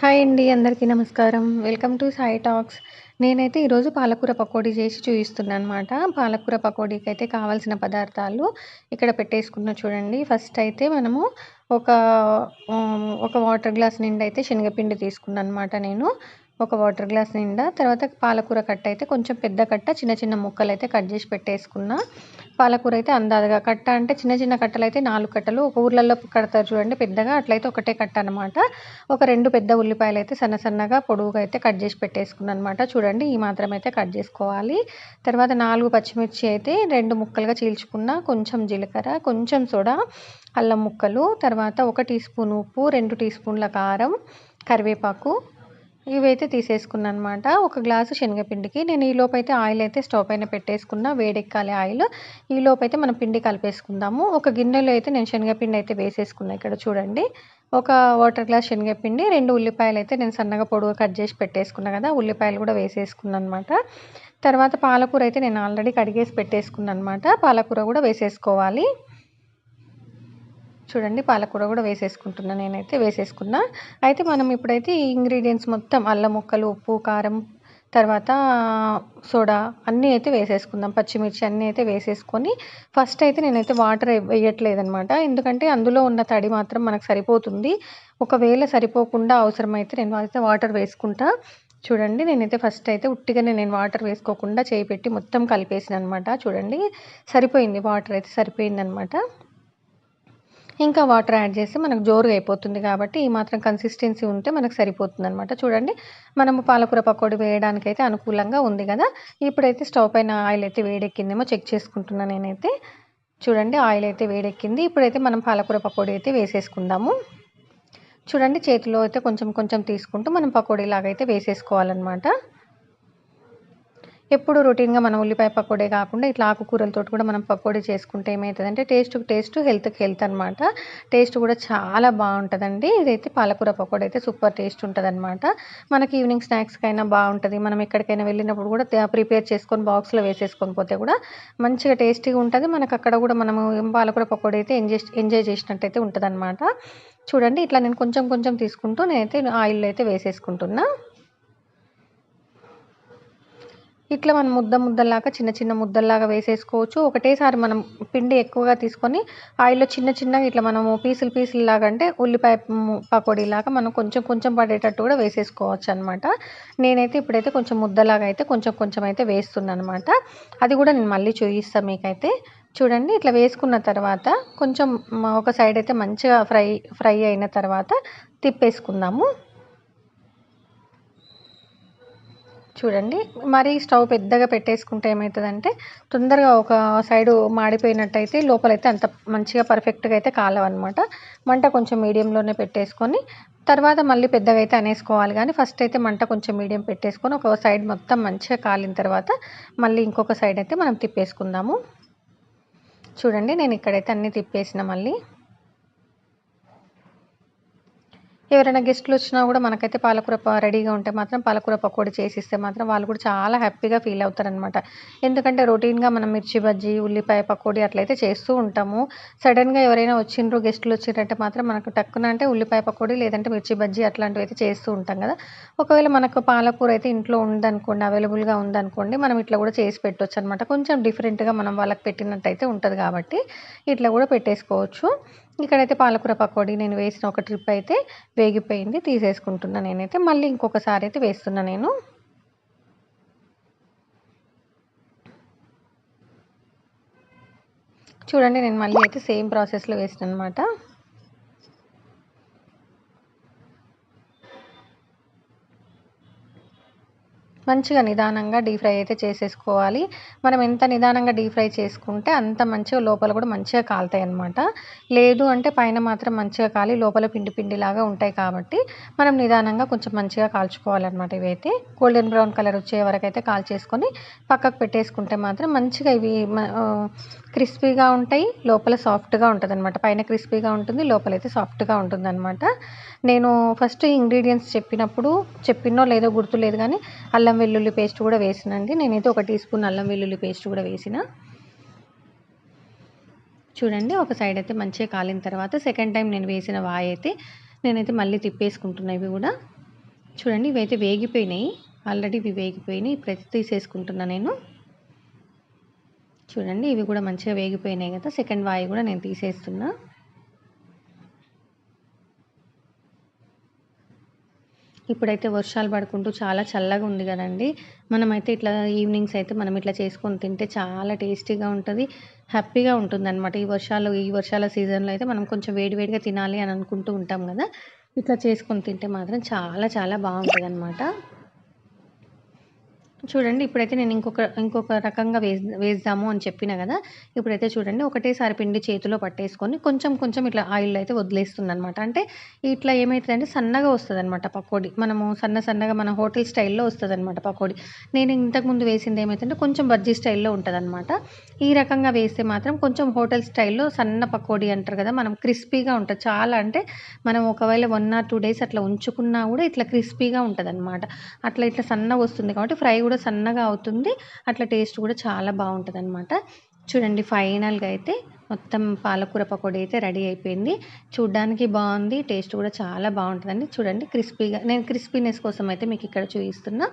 Hi అండి అందరికీ నమస్కారం. Welcome to Sai talks. నేనైతే ఈరోజు పాలకూర పకోడీ చేసి చూపిస్తున్నాను అనమాట పాలకూర పకోడీకి అయితే కావాల్సిన పదార్థాలు ఇక్కడ పెట్టేసుకున్నా చూడండి. ఫస్ట్ అయితే మనము ఒక ఒక వాటర్ గ్లాస్ నిండా అయితే శనగపిండి తీసుకున్నాను అనమాట నేను. ఒక వాటర్ గ్లాస్ నిండా తర్వాత పాలకూర కట్ట అయితే కొంచెం పెద్ద కట్ట చిన్న చిన్న ముక్కలు అయితే కట్ చేసి పెట్టేసుకున్న. పాలకూర అయితే అందాజగా కట్ట అంటే చిన్న చిన్న కట్టలు అయితే నాలుగు కట్టలు. ఒక ఊర్లలో కడతారు చూడండి పెద్దగా అట్లయితే ఒకటే కట్ట అనమాట ఒక రెండు పెద్ద ఉల్లిపాయలు అయితే సన్న సన్నగా పొడువుగా అయితే కట్ చేసి పెట్టేసుకున్నాను అనమాట చూడండి ఈ మాత్రం అయితే కట్ చేసుకోవాలి. తర్వాత నాలుగు పచ్చిమిర్చి అయితే రెండు ముక్కలుగా చీల్చుకున్న కొంచెం జీలకర్ర కొంచెం సోడా అల్లం ముక్కలు తర్వాత ఒక టీ స్పూన్ ఉప్పు రెండు టీ స్పూన్ల కారం కరివేపాకు ఇవైతే తీసేసుకున్నాను అనమాట ఒక గ్లాసు శనగపిండికి నేను ఈ లోపైతే ఆయిల్ అయితే స్టవ్ పైన పెట్టేసుకున్న వేడెక్కాలి ఆయిల్. ఈ లోపైతే మనం పిండి కలిపేసుకుందాము. ఒక గిన్నెలో అయితే నేను శనగపిండి అయితే వేసేసుకున్నా ఇక్కడ చూడండి. ఒక వాటర్ గ్లాస్ శనగపిండి రెండు ఉల్లిపాయలు అయితే నేను సన్నగా పొడుగు కట్ చేసి పెట్టేసుకున్నా కదా ఉల్లిపాయలు కూడా వేసేసుకున్నాను అనమాట తర్వాత పాలకూర అయితే నేను ఆల్రెడీ కడిగేసి పెట్టేసుకున్నాను అనమాట పాలకూర కూడా వేసేసుకోవాలి. చూడండి పాలకూర కూడా వేసేసుకుంటున్నా నేనైతే వేసేసుకున్నా. అయితే మనం ఇప్పుడైతే ఈ ఇంగ్రీడియంట్స్ మొత్తం అల్లం ముక్కలు ఉప్పు కారం తర్వాత సోడా అన్నీ అయితే వేసేసుకుందాం. పచ్చిమిర్చి అన్నీ అయితే వేసేసుకొని ఫస్ట్ అయితే నేనైతే వాటర్ వేయట్లేదు అనమాట ఎందుకంటే అందులో ఉన్న తడి మాత్రం మనకు సరిపోతుంది. ఒకవేళ సరిపోకుండా అవసరమైతే నేను అయితే వాటర్ వేసుకుంటా. చూడండి నేనైతే ఫస్ట్ అయితే ఉట్టిగానే నేను వాటర్ వేసుకోకుండా చేయి పెట్టి మొత్తం కలిపేసిన అనమాట చూడండి సరిపోయింది వాటర్ అయితే సరిపోయింది అనమాట ఇంకా వాటర్ యాడ్ చేస్తే మనకు జోరుగా అయిపోతుంది కాబట్టి ఈ మాత్రం కన్సిస్టెన్సీ ఉంటే మనకు సరిపోతుంది అనమాట చూడండి మనము పాలకూర పకోడీ వేయడానికి అయితే అనుకూలంగా ఉంది కదా. ఇప్పుడైతే స్టవ్ పైన ఆయిల్ అయితే వేడెక్కిందేమో చెక్ చేసుకుంటున్నాను నేనైతే. చూడండి ఆయిల్ అయితే వేడెక్కింది. ఇప్పుడైతే మనం పాలకూర పకోడీ అయితే వేసేసుకుందాము. చూడండి చేతిలో అయితే కొంచెం కొంచెం తీసుకుంటూ మనం పకోడీ లాగా అయితే వేసేసుకోవాలన్నమాట. ఎప్పుడు రొటీన్గా మనం ఉల్లిపాయ పకోడే కాకుండా ఇట్లా ఆకుకూరలతో కూడా మనం పకోడీ చేసుకుంటే ఏమవుతుందంటే టేస్ట్కి టేస్ట్ హెల్త్కి హెల్త్ అనమాట టేస్ట్ కూడా చాలా బాగుంటుందండి. ఇదైతే పాలకూర పకోడీ అయితే సూపర్ టేస్ట్ ఉంటుంది అనమాట మనకి ఈవినింగ్ స్నాక్స్కైనా బాగుంటుంది. మనం ఎక్కడికైనా వెళ్ళినప్పుడు కూడా ప్రిపేర్ చేసుకొని బాక్స్లో వేసేసుకొని పోతే కూడా మంచిగా టేస్టీగా ఉంటుంది. మనకు అక్కడ కూడా మనము పాలకూర పకోడీ అయితే ఎంజాయ్ ఎంజాయ్ చేసినట్టయితే ఉంటుందనమాట చూడండి ఇట్లా నేను కొంచెం కొంచెం తీసుకుంటూ నేనైతే ఆయిల్ అయితే వేసేసుకుంటున్నా. ఇట్లా మనం ముద్ద ముద్దలాగా చిన్న చిన్న ముద్దల్లాగా వేసేసుకోవచ్చు. ఒకటేసారి మనం పిండి ఎక్కువగా తీసుకొని ఆయిల్లో చిన్న చిన్నగా ఇట్లా మనము పీసులు పీసులు లాగా అంటే ఉల్లిపాయ పకోడీలాగా మనం కొంచెం కొంచెం పడేటట్టు కూడా వేసేసుకోవచ్చు అనమాట నేనైతే ఇప్పుడైతే కొంచెం ముద్దలాగా అయితే కొంచెం కొంచెం అయితే వేస్తున్నాను అనమాట అది కూడా నేను మళ్ళీ చూపిస్తాను మీకైతే. చూడండి ఇట్లా వేసుకున్న తర్వాత కొంచెం ఒక సైడ్ అయితే మంచిగా ఫ్రై ఫ్రై అయిన తర్వాత తిప్పేసుకుందాము. చూడండి. మరి స్టవ్ పెద్దగా పెట్టేసుకుంటే ఏమవుతుందంటే తొందరగా ఒక సైడు మాడిపోయినట్టయితే లోపలైతే అంత మంచిగా పర్ఫెక్ట్గా అయితే కాలవన్నమాట. మంట కొంచెం మీడియంలోనే పెట్టేసుకొని తర్వాత మళ్ళీ పెద్దగా అయితే అనేసుకోవాలి. కానీ ఫస్ట్ అయితే మంట కొంచెం మీడియం పెట్టేసుకొని ఒక సైడ్ మొత్తం మంచిగా కాలిన తర్వాత మళ్ళీ ఇంకొక సైడ్ అయితే మనం తిప్పేసుకుందాము. చూడండి నేను ఇక్కడైతే అన్నీ తిప్పేసిన మళ్ళీ. ఎవరైనా గెస్ట్లు వచ్చినా కూడా మనకైతే పాలకూర రెడీగా ఉంటే మాత్రం పాలకూర పకోడీ చేసిస్తే మాత్రం వాళ్ళు కూడా చాలా హ్యాపీగా ఫీల్ అవుతారనమాట ఎందుకంటే రొటీన్గా మనం మిర్చి బజ్జీ ఉల్లిపాయ పకోడీ అట్లయితే చేస్తూ ఉంటాము. సడన్గా ఎవరైనా వచ్చిండ్రు గెస్ట్లు వచ్చిండ్రంటే మాత్రం మనకు టక్కున అంటే ఉల్లిపాయ పకోడీ లేదంటే మిర్చి బజ్జీ అట్లాంటివి అయితే చేస్తూ ఉంటాం కదా. ఒకవేళ మనకు పాలకూర అయితే ఇంట్లో ఉందనుకోండి అవైలబుల్గా ఉందనుకోండి మనం ఇట్లా కూడా చేసి పెట్టవచ్చు అనమాట కొంచెం డిఫరెంట్గా మనం వాళ్ళకి పెట్టినట్టయితే ఉంటుంది కాబట్టి ఇట్లా కూడా పెట్టేసుకోవచ్చు. ఇక్కడైతే పాలకూర పకోడీ నేను వేసిన ఒక ట్రిప్ అయితే వేగిపోయింది తీసేసుకుంటున్నా నేనైతే. మళ్ళీ ఇంకొకసారి అయితే వేస్తున్నా నేను. చూడండి నేను మళ్ళీ అయితే సేమ్ ప్రాసెస్లో వేసిన అనమాట మంచిగా నిదానంగా డీప్ ఫ్రై అయితే చేసేసుకోవాలి. మనం ఎంత నిదానంగా డీప్ ఫ్రై చేసుకుంటే అంత మంచిగా లోపల కూడా మంచిగా కాలుతాయి అనమాట లేదు అంటే పైన మాత్రం మంచిగా కాలి లోపల పిండి పిండిలాగా ఉంటాయి కాబట్టి మనం నిదానంగా కొంచెం మంచిగా కాల్చుకోవాలన్నమాట ఇవైతే. గోల్డెన్ బ్రౌన్ కలర్ వచ్చే వరకు అయితే కాల్చేసుకొని పక్కకు పెట్టేసుకుంటే మాత్రం మంచిగా ఇవి క్రిస్పీగా ఉంటాయి లోపల సాఫ్ట్గా ఉంటుంది అనమాట పైన క్రిస్పీగా ఉంటుంది లోపలైతే సాఫ్ట్గా ఉంటుంది అనమాట నేను ఫస్ట్ ఇంగ్రీడియంట్స్ చెప్పినప్పుడు చెప్పినో లేదో గుర్తులేదు కానీ అల్లం వెల్లుల్లి పేస్ట్ కూడా వేసినండి. నేనైతే ఒక టీ స్పూన్ అల్లం వెల్లుల్లి పేస్ట్ కూడా వేసిన. చూడండి ఒక సైడ్ అయితే మంచిగా కాలిన తర్వాత సెకండ్ టైం నేను వేసిన వాయి అయితే నేనైతే మళ్ళీ తిప్పేసుకుంటున్నా ఇవి కూడా. చూడండి ఇవైతే వేగిపోయినాయి. ఆల్రెడీ ఇవి వేగిపోయినాయి ఇప్పుడైతే తీసేసుకుంటున్నా నేను. చూడండి ఇవి కూడా మంచిగా వేగిపోయినాయి కదా. సెకండ్ వాయి కూడా నేను తీసేస్తున్నా. ఇప్పుడైతే వర్షాలు పడుకుంటూ చాలా చల్లగా ఉంది కదండి. మనమైతే ఇట్లా ఈవినింగ్స్ అయితే మనం ఇట్లా చేసుకొని తింటే చాలా టేస్టీగా ఉంటుంది హ్యాపీగా ఉంటుంది అనమాట ఈ వర్షాలు ఈ వర్షాల సీజన్లో అయితే మనం కొంచెం వేడివేడిగా తినాలి అని అనుకుంటూ ఉంటాం కదా. ఇట్లా చేసుకొని తింటే మాత్రం చాలా చాలా బాగుంటుంది అనమాట చూడండి ఇప్పుడైతే నేను ఇంకొక ఇంకొక రకంగా వేస్ వేద్దాము అని చెప్పిన కదా ఇప్పుడైతే చూడండి ఒకటేసారి పిండి చేతిలో పట్టేసుకొని కొంచెం కొంచెం ఇట్లా ఆయిల్ అయితే వదిలేస్తుంది అనమాట అంటే ఇట్లా ఏమవుతుందంటే సన్నగా వస్తుంది అనమాట పకోడీ. మనము సన్న సన్నగా మన హోటల్ స్టైల్లో వస్తుంది అనమాట పకోడీ. నేను ఇంతకుముందు వేసింది ఏమైతుందంటే కొంచెం బజ్జీ స్టైల్లో ఉంటుంది అనమాట ఈ రకంగా వేస్తే మాత్రం కొంచెం హోటల్ స్టైల్లో సన్న పకోడీ అంటారు కదా మనం క్రిస్పీగా ఉంటుంది. చాలా అంటే మనం ఒకవేళ వన్ ఆర్ టూ డేస్ అట్లా ఉంచుకున్నా కూడా ఇట్లా క్రిస్పీగా ఉంటుంది అనమాట అట్లా ఇట్లా సన్నగా వస్తుంది కాబట్టి ఫ్రై కూడా సన్నగా అవుతుంది. అట్లా టేస్ట్ కూడా చాలా బాగుంటుంది అనమాట చూడండి ఫైనల్గా అయితే మొత్తం పాలకూర పకోడీ అయితే రెడీ అయిపోయింది. చూడ్డానికి బాగుంది టేస్ట్ కూడా చాలా బాగుంటుందండి. చూడండి క్రిస్పీగా నేను క్రిస్పీనెస్ కోసం అయితే మీకు ఇక్కడ చూపిస్తున్నా.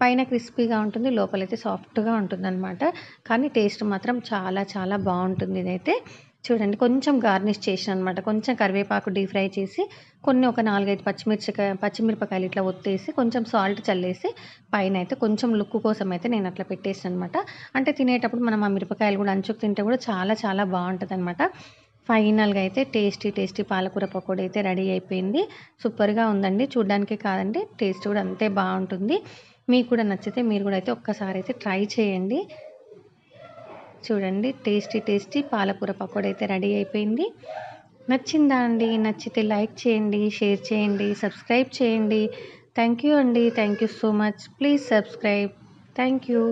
పైన క్రిస్పీగా ఉంటుంది లోపలైతే సాఫ్ట్గా ఉంటుంది అనమాట కానీ టేస్ట్ మాత్రం చాలా చాలా బాగుంటుంది ఇదైతే. చూడండి కొంచెం గార్నిష్ చేసిన అనమాట కొంచెం కరివేపాకు డీప్ ఫ్రై చేసి కొన్ని ఒక నాలుగైదు పచ్చిమిర్చికాయ పచ్చిమిరపకాయలు ఇట్లా ఒత్తేసి కొంచెం సాల్ట్ చల్లేసి పైన అయితే కొంచెం లుక్ కోసం అయితే నేను అట్లా పెట్టేసాను అనమాట అంటే తినేటప్పుడు మనం ఆ మిరపకాయలు కూడా అంచుకు తింటే కూడా చాలా చాలా బాగుంటుంది అనమాట ఫైనల్గా అయితే టేస్టీ టేస్టీ పాలకూర పకోడీ అయితే రెడీ అయిపోయింది. సూపర్గా ఉందండి. చూడడానికి కాదండి టేస్ట్ కూడా అంతే బాగుంటుంది. మీకు కూడా నచ్చితే మీరు కూడా అయితే ఒక్కసారి అయితే ట్రై చేయండి. చూడండి టేస్టీ టేస్టీ పాలకూర పకోడీ అయితే రెడీ అయిపోయింది. నచ్చిందా అండి? నచ్చితే లైక్ చేయండి షేర్ చేయండి సబ్స్క్రైబ్ చేయండి. థ్యాంక్ యూ అండి. Thank you so much. Please subscribe. Thank you